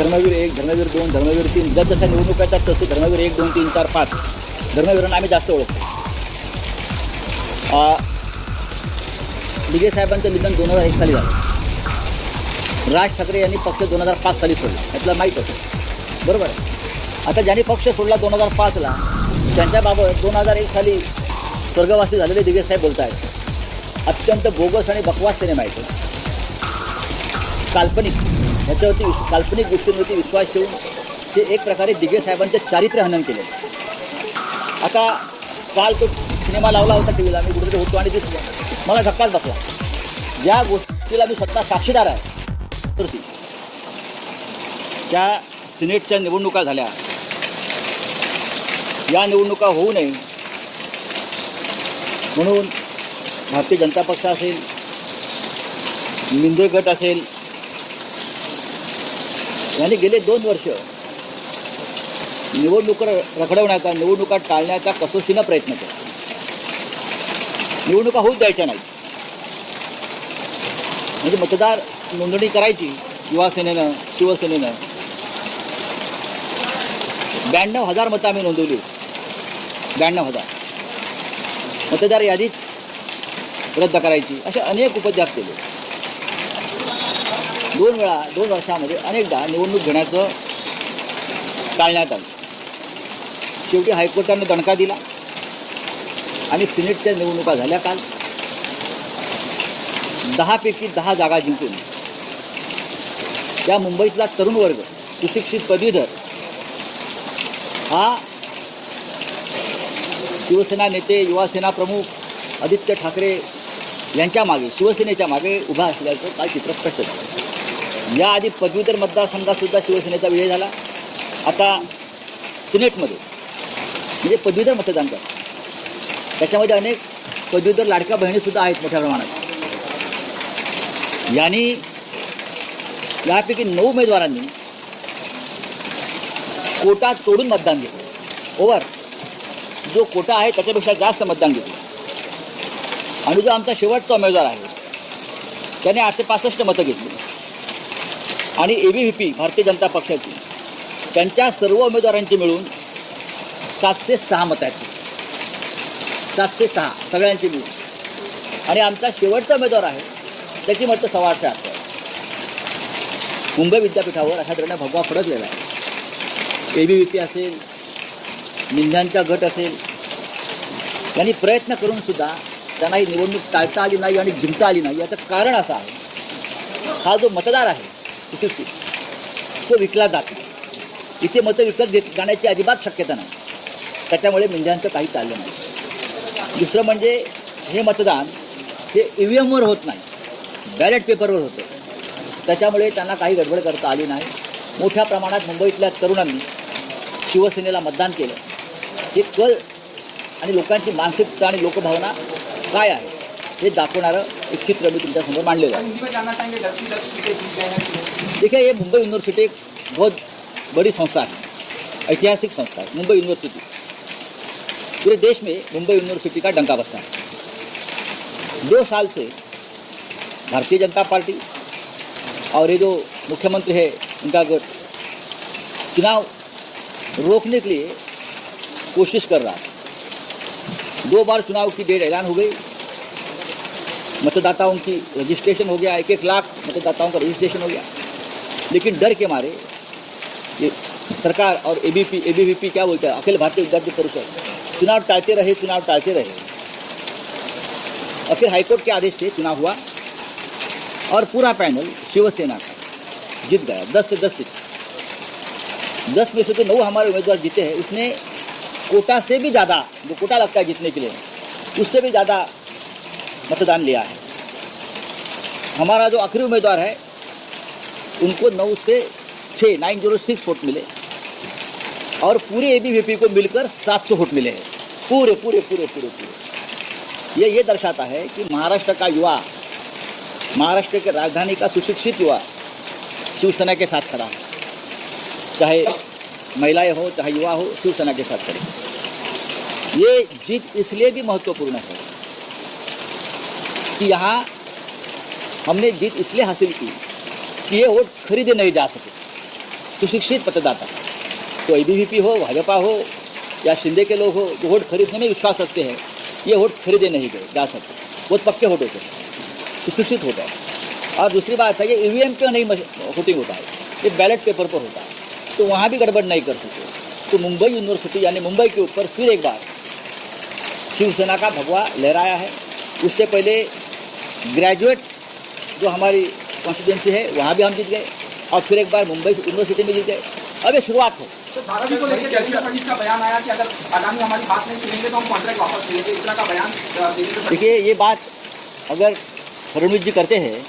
धर्मवीर एक धर्मवीर दोन धर्मवीर तीन. जर जशा निवडणूक येतात तसे धर्मवीर एक दोन तीन चार पाच. धर्मवीरांना आम्ही जास्त ओळखतो. आ, साहेबांचं निधन दोन हजार एक साली झालं. राज ठाकरे यांनी पक्ष दोन हजार पाच साली सोडला. यातलं माहीत होतं. बरोबर? आता ज्यांनी पक्ष सोडला दोन हजार पाचला त्यांच्याबाबत दोन हजार एक साली स्वर्गवासी झालेले दिगे साहेब बोलत आहेत अत्यंत बोगस आणि बकवास त्याने माहिती आहे. काल्पनिक. ह्याच्यावरती विश- काल्पनिक गोष्टींवरती विश्वास ठेवून ते एक प्रकारे दिगे साहेबांचे चारित्र्य हनन केले. आता काल तो सिनेमा लावला होता टी व्हीला मी कुठेतरी होतो आणि दिसलं मला धक्काच बसला. ज्या गोष्टीला मी स्वतः साक्षीदार आहे. तर ती त्या सिनेटच्या निवडणुका झाल्या या निवडणुका होऊ नये. म्हणून भारतीय जनता पक्ष असेल मिंदे गट असेल यांनी गेले दोन वर्ष निवडणुका रखडवण्याचा निवडणुका टाळण्याचा कसोशीनं प्रयत्न केला. निवडणुका होऊच द्यायच्या नाही म्हणजे मतदार नोंदणी करायची युवासेनेनं शिवसेनेनं. ब्याण्णव हजार मतं आम्ही नोंदवली. ब्याण्णव हजार. मतदार यादीच रद्द करायची. असे अनेक उपद्याप केले. दोन वेळा दोन वर्षामध्ये अनेकदा निवडणूक घेण्याचं टाळण्यात आलं. शेवटी हायकोर्टानं दणका दिला आणि सिनेटच्या निवडणुका झाल्या काल. दहापैकी दहा जागा जिंकून. त्या मुंबईतला तरुण वर्ग सुशिक्षित पदवीधर हा शिवसेना नेते युवासेना प्रमुख आदित्य ठाकरे यांच्या मागे शिवसेनेच्या मागे उभा असल्याचं काल चित्र स्पष्ट झालं. याआधी पदवीधर मतदारसंघातसुद्धा शिवसेनेचा विजय झाला. आता सिनेटमध्ये म्हणजे पदवीधर मतदान करतात त्याच्यामध्ये अनेक पदवीधर लाडक्या बहिणीसुद्धा आहेत मोठ्या प्रमाणात. यांनी यापैकी नऊ उमेदवारांनी कोटा तोडून मतदान घेतलं. ओवर जो कोटा आहे त्याच्यापेक्षा जास्त मतदान घेतलं. आणि जो आमचा शेवटचा उमेदवार आहे त्याने आठशे पासष्ट मतं घेतली. आणि A B V P Bharatiya Janata पक्षाची. त्यांच्या सर्व उमेदवारांची मिळून सातशे सहा मतं आहेत सातशे सहा सगळ्यांची मिळून. आणि आमचा शेवटचा उमेदवार आहे त्याची मतं सव्वा आठशे असतात मुंबई विद्यापीठावर अशा तऱ्हेने भगवा फडकलेला आहे. ए बी व्ही पी असेल निंद्यांचा गट असेल यांनी प्रयत्न करूनसुद्धा त्यांना ही निवडणूक टाळता आली नाही आणि जिंकता आली नाही. याचं कारण असं आहे हा जो मतदार आहे इथे तो विकला जात नाही. इथे मतं विकत घेत जाण्याची अजिबात शक्यता नाही. त्याच्यामुळे मेंढ्यांचं काही चाललं नाही. दुसरं म्हणजे हे मतदान हे ई व्ही एमवर होत नाही. बॅलेट पेपरवर होतं. त्याच्यामुळे त्यांना काही गडबड करता आली नाही. मोठ्या प्रमाणात मुंबईतल्या तरुणांनी शिवसेनेला मतदान केलं. हे कल आणि लोकांची मानसिकता आणि लोकभावना काय आहे हे दाखवणारं एक चित्र मी तुमच्यासमोर मांडलेलं आहे. देखिए, ये मुंबई यूनिवर्सिटी एक बहुत बड़ी संस्था है, ऐतिहासिक संस्था है, मुंबई यूनिवर्सिटी। पूरे देश में मुंबई यूनिवर्सिटी का डंका बसता है। दो साल से भारतीय जनता पार्टी और ये जो मुख्यमंत्री है उनका चुनाव रोकने के लिए कोशिश कर रहा है। दो बार चुनाव की डेट ऐलान हो गई। मतदाताओं की रजिस्ट्रेशन हो गया एक एक लाख मतदाताओं का रजिस्ट्रेशन हो गया। लेकिन डर के मारे ये सरकार और A B P A B P क्या बोलते हैं? अखिल भारतीय विद्यार्थी परिषद। चुनाव टालते रहे, चुनाव टालते रहे। और फिर हाईकोर्ट के आदेश से चुनाव हुआ और पूरा पैनल शिवसेना का जीत गया। दस से दस सीट। दस में से तो नौ हमारे उम्मीदवार जीते हैं। उसने कोटा से भी ज़्यादा, जो कोटा लगता है जीतने के लिए, उससे भी ज़्यादा मतदान लिया है। हमारा जो आखिरी उम्मीदवार है उनको नौ से छः नाइन ज़ीरो सिक्स वोट मिले। और पूरे ए बी वी को मिलकर सात सौ वोट मिले हैं। पूरे पूरे पूरे पूरे पूरे। ये ये दर्शाता है कि महाराष्ट्र का युवा, महाराष्ट्र के राजधानी का सुशिक्षित युवा शिवसेना के साथ खड़ा है। चाहे महिलाएँ हो, चाहे युवा हो, शिवसेना के साथ खड़े। ये जीत इसलिए भी महत्वपूर्ण है कि यहाँ हमने जीत इसलिए हासिल की ये वोट खरीदे नहीं जा सके। सुशिक्षित मतदाता तो ए हो, भाजपा हो, या शिंदे के लोग हो जो वोट खरीदने में विश्वास रखते हैं। ये वोट खरीदे नहीं गए, जा सकते बहुत पक्के वोट होते हैं। सुशिक्षित होता है। और दूसरी बात है, ये ई वी पे नहीं वोटिंग होता है? ये बैलेट पेपर पर होता है। तो वहाँ भी गड़बड़ नहीं कर सके। तो मुंबई यूनिवर्सिटी यानी मुंबई के ऊपर फिर एक बार शिवसेना का भगवा लहराया है। उससे पहले ग्रेजुएट जो हमारी कॉन्स्टिट्यूंसी है वहाँ भी हम जीत गए और फिर एक बार मुंबई यूनिवर्सिटी में जीत गए। अब ये शुरुआत है। तो को लेकर देवेंद्र फडणवीस का बयान आया कि अगर अडानी हमारी बात नहीं सुनेंगे तो हम कॉन्ट्रैक्ट वापस लेंगे इस का बयान देवेंद्र फडणवीस देखिए ये बात अगर फडणवीस जी करते हैं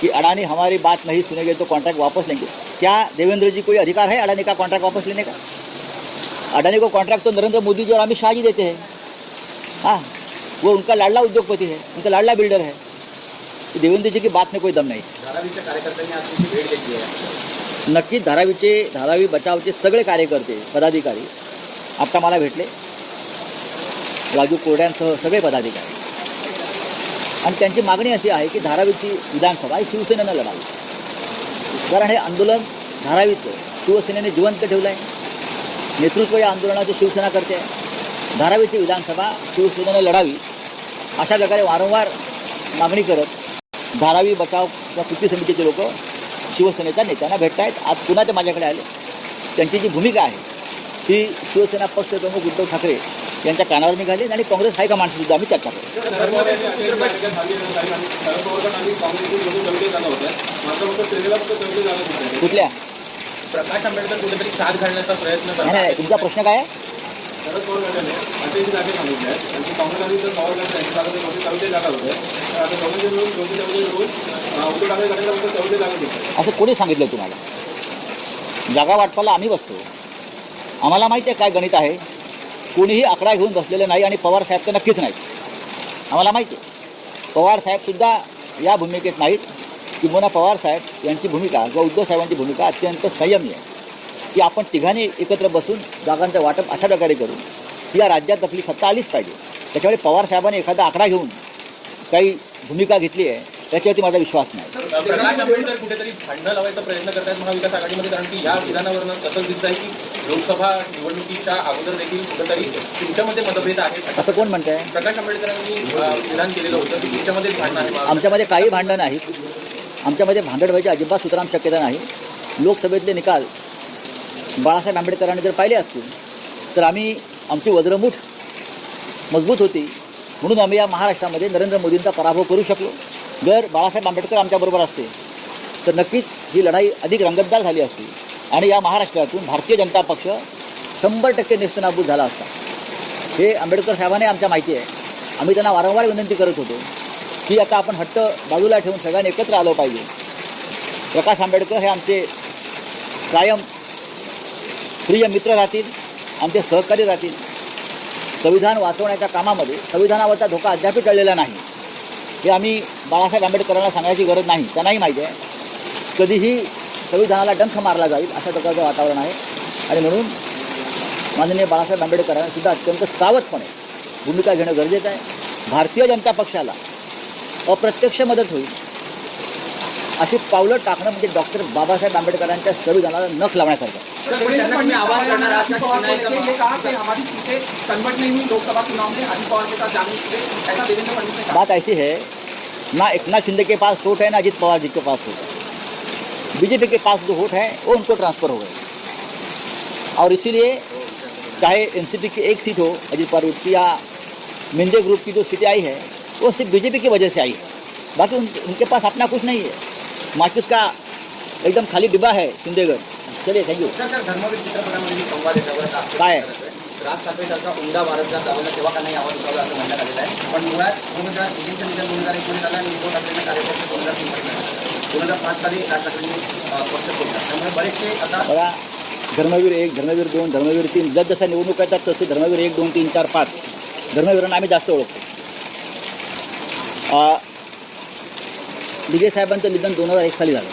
कि अडानी हमारी बात नहीं सुनेंगे तो कॉन्ट्रैक्ट वापस लेंगे। क्या देवेंद्र जी कोई अधिकार है अडानी का कॉन्ट्रैक्ट वापस लेने का? अडानी को कॉन्ट्रैक्ट तो नरेंद्र मोदी जी और अमित शाह जी देते हैं। हाँ वो उनका लाडला उद्योगपति है उनका लाडला बिल्डर है। तो देवेंद्र जी की बात में कोई दम नाही। धारावीच्या कार्यकर्त्यांनी आज तुमची भेट घेतली आहे. नक्कीच धारावीचे धारावी बचावचे सगळे कार्यकर्ते पदाधिकारी आत्ता मला भेटले. राजू कोरड्यांसह सगळे पदाधिकारी. आणि त्यांची मागणी अशी आहे की धारावीची विधानसभा ही शिवसेनेनं लढावी. कारण हे आंदोलन धारावीचं शिवसेनेने जिवंत ठेवलं आहे नेतृत्व या आंदोलनाचे शिवसेना करते. आहे धारावीची विधानसभा शिवसेनेनं लढावी. अशा प्रकारे वारंवार मागणी करत धारावी बचाव किंवा कृती समितीचे लोक शिवसेनेच्या नेत्यांना भेटत आहेत. आज पुन्हा ते माझ्याकडे आले. त्यांची जी भूमिका आहे ती शिवसेना पक्षप्रमुख उद्धव ठाकरे यांच्या कानावर निघाली आणि काँग्रेस हायकमांडशी सुद्धा आम्ही चर्चा करू कुठल्या? प्रकाश आंबेडकर कुठेतरी साथ घालण्याचा प्रयत्न तुमचा प्रश्न काय आहे? शरद पवार गटाने अठ्ठ्याऐंशी जागे सांगितल्या आहेत. आणि काँग्रेस आणि पवार गट त्यांच्या जागा चौथी चौथी जागा होत्या तर आता दोघांचे मिळून दोनशे चौथी मिळून उद्धव ठाकरे गटाला फक्त चौथी जागा देतात असं कोणी सांगितलं तुम्हाला? जागा वाटपाला आम्ही बसतो. आम्हाला माहिती आहे काय गणित आहे? कोणीही आकडा घेऊन बसलेलं नाही आणि पवार साहेब तर नक्कीच नाहीत. आम्हाला माहिती आहे. पवार साहेबसुद्धा या भूमिकेत नाहीत. किंबहुना पवार साहेब यांची भूमिका किंवा उद्धव साहेबांची भूमिका अत्यंत संयमी आहे. की आपण तिघांनी एकत्र बसून जागांचं वाटप अशा प्रकारे करू. या राज्यात आपली सत्ता आलीच पाहिजे. त्याच्यामुळे पवार साहेबांनी एखादा आकडा घेऊन काही भूमिका घेतली आहे त्याच्यावरती माझा विश्वास नाही. प्रकाश आंबेडकर कुठेतरी भांडणं लावायचा प्रयत्न करतायत महाविकास आघाडीमध्ये कारण की या विधानावरनं तसंच दिसत आहे की लोकसभा निवडणुकीच्या अगोदर देखील कुठेतरी तुमच्यामध्ये मतभेद आहेत. असं कोण म्हणत आहे प्रकाश आंबेडकरांनी अं, विधान केलेलं होतं. की तुमच्यामध्येच भांडणं आहे. महाविकास आमच्यामध्ये काही भांडण नाहीत. आमच्यामध्ये भांडण व्हायची अजिबात सुतराम शक्यता नाही. लोकसभेतले निकाल बाळासाहेब आंबेडकरांनी जर पाहिले असतील तर आम्ही आमची वज्रमूठ मजबूत होती. म्हणून आम्ही या महाराष्ट्रामध्ये नरेंद्र मोदींचा पराभव करू शकलो. जर बाळासाहेब आंबेडकर आमच्याबरोबर असते तर नक्कीच ही लढाई अधिक रंगतदार झाली असती. आणि या महाराष्ट्रातून भारतीय जनता पक्ष शंभर टक्के नेस्तनाबूत झाला असता. हे आंबेडकर साहेबांनी आमच्या माहिती आहे. आम्ही त्यांना वारंवार विनंती करत होतो की आता आपण हट्ट बाजूला ठेवून सगळ्यांनी एकत्र आलो पाहिजे. प्रकाश आंबेडकर हे आमचे कायम प्रिय मित्र राहतील आमचे सहकारी राहतील. संविधान वाचवण्याच्या कामामध्ये संविधानावरचा धोका अद्याप टळलेला नाही. हे आम्ही बाळासाहेब आंबेडकरांना सांगायची गरज नाही त्यांनाही माहिती आहे. कधीही संविधानाला डंख मारला जाईल अशा प्रकारचं वातावरण आहे. आणि म्हणून माननीय बाळासाहेब आंबेडकरांना सुद्धा अत्यंत सावधपणे भूमिका घेणं गरजेचं आहे. भारतीय जनता पक्षाला अप्रत्यक्ष मदत होईल. अशी पावलं टाकणं म्हणजे डॉक्टर बाबासाहेब आंबेडकरांच्या संविधानाला नख लावण्यासारखं. देवेंद्र फडणवीस पवार ने अजित पवार को लेकर ये कहा कि हमारी सीटें कन्वर्ट नहीं हुई लोकसभा चुनाव में अजित पवार के साथ जाने के लिए ऐसा देवेंद्र फडणवीस ने कहा बात ऐसी है ना एकनाथ शिंदे के पास वोट है ना अजित पवार जी के पास वोट है बीजेपी के पास जो वोट है वो उनको ट्रांसफ़र हो गए. और इसीलिए चाहे एनसीपी की एक सीट हो अजित पवार की या मिंदे ग्रुप की जो सीटें आई है वो सिर्फ़ बीजेपी की वजह से आई है. बाकी उन, उनके पास अपना कुछ नहीं है. माचिस का एकदम खाली डिब्बा है शिंदेगड चलिए थँक्यू सर सर धर्मवीर चित्रपटामध्ये मी संवाद याच्यावर टाकतो. काय? राज ठाकरे सरकार उमदा भारतचा दावाला तेव्हा का नाही आवाज उठवला असं म्हणण्यात आलेलं आहे. पण मुळात दोन हजार विजेचं निधन दोन हजार एकोणीस झालं आणि उद्धव ठाकरेंना कार्यपक्ष दोन हजार तीन दोन हजार पाच साली राज ठाकरेंनी अं, पक्ष सोडला त्यामुळे बरेचसे आता बघा धर्मवीर एक धर्मवीर दोन धर्मवीर तीन जस जशा निवडणूक येतात तसे धर्मवीर एक दोन तीन चार पाच. धर्मवीरांना आम्ही जास्त ओळखतो. आ, साहेबांचं निधन दोन हजार एक साली झालं.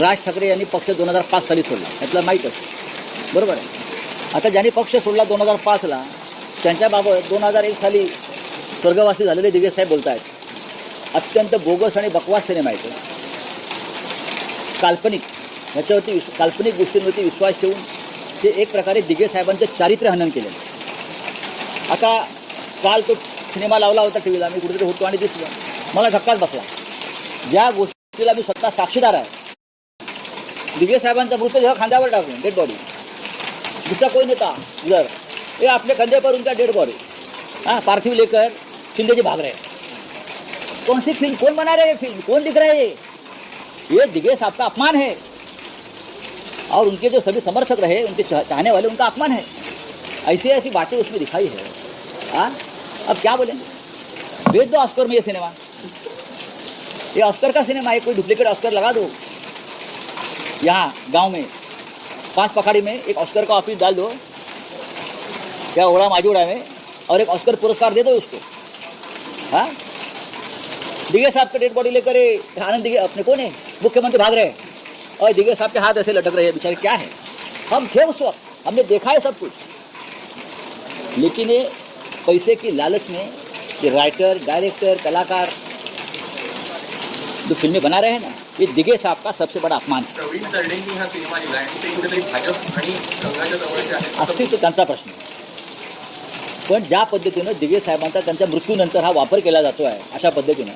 राज ठाकरे यांनी पक्ष दोन हजार पाच साली सोडला. यातलं माहीतच बरोबर आहे. आता ज्यांनी पक्ष सोडला दोन हजार पाचला त्यांच्याबाबत दोन हजार एक साली स्वर्गवासी झालेले दिघे साहेब बोलत आहेत अत्यंत बोगस आणि बकवास सिनेमा आहे काल्पनिक ह्याच्यावरती विश्व काल्पनिक गोष्टींवरती विश्वास ठेवून ते एक प्रकारे दिगे साहेबांचं चारित्र्य हनन केलेलं आता काल तो सिनेमा लावला होता टी व्हीला मी कुठेतरी होतो आणि दिसलं. मला धक्काच बसला. ज्या गोष्टीला मी स्वतः साक्षीदार आहे दिघे साहेबांचा मृतदेह खांद्यावर टाकून डेड बॉडी दूसरा कोई नेता ये अपने कंधे पर उनका डेड बॉडी हाँ पार्थिव लेकर शिंदे जी भाग रहे कौन सी फ़िल्म कौन बना रहे फ़िल्म कौन दिख रहे ये दिघे साहब का अपमान है? और उनके जो सभी समर्थक रहे, उनके चाहने वाले, उनका अपमान है? ऐसी ऐसी बातें उसमें दिखाई है। हाँ? अब क्या बोलेंगे? भेज दो ऑस्कर में ये सिनेमा ये ऑस्कर का सिनेमा है, कोई डुप्लीकेट ऑस्कर लगा दो। यहाँ, गाँव में पाँच पखाड़ी में एक ऑस्कर का ऑफ़िस डाल दो। क्या ओड़ा माजूड़ा में और एक ऑस्कर पुरस्कार दे दो उसको। हाँ? दिगे साहब का डेड बॉडी लेकर आनंद दिगे अपने कौन है? मुख्यमंत्री भाग रहे हैं। और दिगे साहब के हाथ ऐसे लटक रहे हैं, बेचारे क्या है? हम थे उस वक्त, हमने देखा है सब कुछ। लेकिन ये पैसे की लालच में ये राइटर डायरेक्टर कलाकार जो फिल्में बना रहे हैं ना ये दिगे साहब का सबसे बड़ा अपमान प्रवीण तरडेंनी सिनेमा लिहिला आणि ते कुठेतरी भाजप आणि संघाच्या जवळचे आहेत असं असतील तो त्यांचा प्रश्न पण ज्या पद्धतीनं दिगे साहेबांचा त्यांच्या मृत्यूनंतर हा वापर केला जातो आहे अशा पद्धतीनं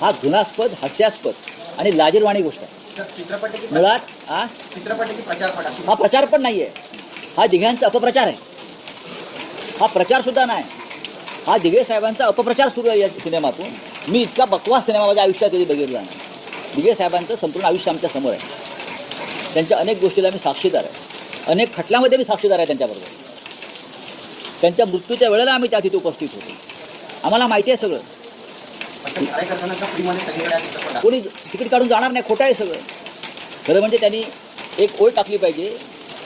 हा घृणास्पद हास्यास्पद आणि लाजीरवाणी गोष्ट आहे. मुळात हा हा प्रचार पण नाही आहे हा दिघ्यांचा अपप्रचार आहे. हा प्रचार सुद्धा नाही. हा दिघे साहेबांचा अपप्रचार सुरू आहे या सिनेमातून. मी इतका बकवास सिनेमा माझ्या आयुष्यात कधी बघितला नाही. दिघे साहेबांचं संपूर्ण आयुष्य आमच्यासमोर आहे. त्यांच्या अनेक गोष्टीला मी साक्षीदार आहे. अनेक खटल्यामध्ये मी साक्षीदार आहे त्यांच्याबरोबर. त्यांच्या मृत्यूच्या वेळेला आम्ही त्या तिथे उपस्थित होतो. आम्हाला माहिती आहे सगळं. कोणी तिकीट काढून जाणार नाही खोटं आहे सगळं. खरं म्हणजे त्यांनी एक ओळ टाकली पाहिजे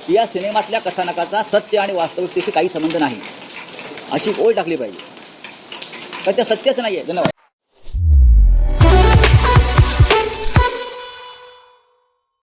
की या सिनेमातल्या कथानकाचा सत्य आणि वास्तविकतेशी काही संबंध नाही. अशी ओळ टाकली पाहिजे. पण ते सत्यच नाही आहे धन्यवाद.